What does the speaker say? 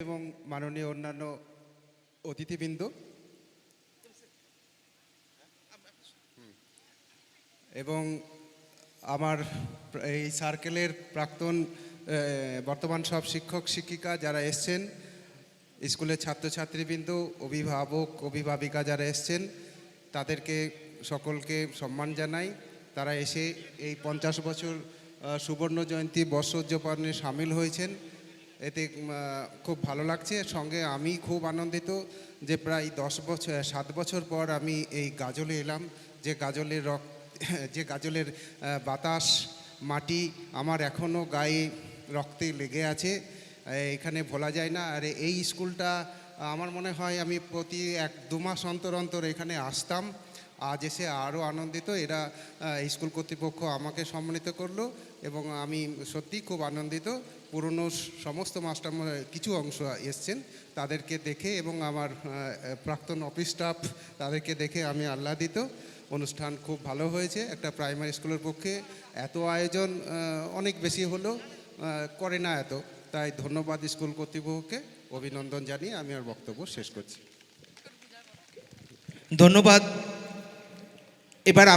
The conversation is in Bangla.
এবং মাননীয় অন্যান্য অতিথিবৃন্দ। এবং আমার এই সার্কেলের প্রাক্তন বর্তমান সব শিক্ষক, শিক্ষিকা যারা এসছেন, স্কুলের ছাত্রছাত্রীবৃন্দ, অভিভাবক, অভিভাবিকা যারা এসছেন, তাদেরকে সকলকে সম্মান জানাই। তারা এসে এই পঞ্চাশ বছর সুবর্ণ জয়ন্তী বর্ষ উদযাপনে সামিল হয়েছেন। এতে খুব ভালো লাগছে। সঙ্গে আমি খুব আনন্দিত যে প্রায় দশ বছর সাত বছর পর আমি এই গাজলে এলাম। যে গাজলের রক, যে গাজলের বাতাস, মাটি আমার এখনও গায়ে রক্তে লেগে আছে। এখানে ভোলা যায় না। আর এই স্কুলটা, আমার মনে হয় আমি প্রতি এক দু মাস অন্তর অন্তর এখানে আসতাম। আজ এসে আরও আনন্দিত। এরা স্কুল কর্তৃপক্ষ আমাকে সম্মানিত করল এবং আমি সত্যিই খুব আনন্দিত। পুরনো সমস্ত মাস্টার কিছু অংশ এসছেন তাদেরকে দেখে এবং আমার প্রাক্তন অফিস স্টাফ তাদেরকে দেখে আমি আহ্লাদিত। অনুষ্ঠান খুব ভালো হয়েছে। একটা প্রাইমারি স্কুলের পক্ষে এত আয়োজন অনেক বেশি হলো করে না এত। তাই ধন্যবাদ স্কুল কর্তৃপক্ষকে। অভিনন্দন জানিয়ে আমি আর বক্তব্য শেষ করছি। ধন্যবাদ। এবার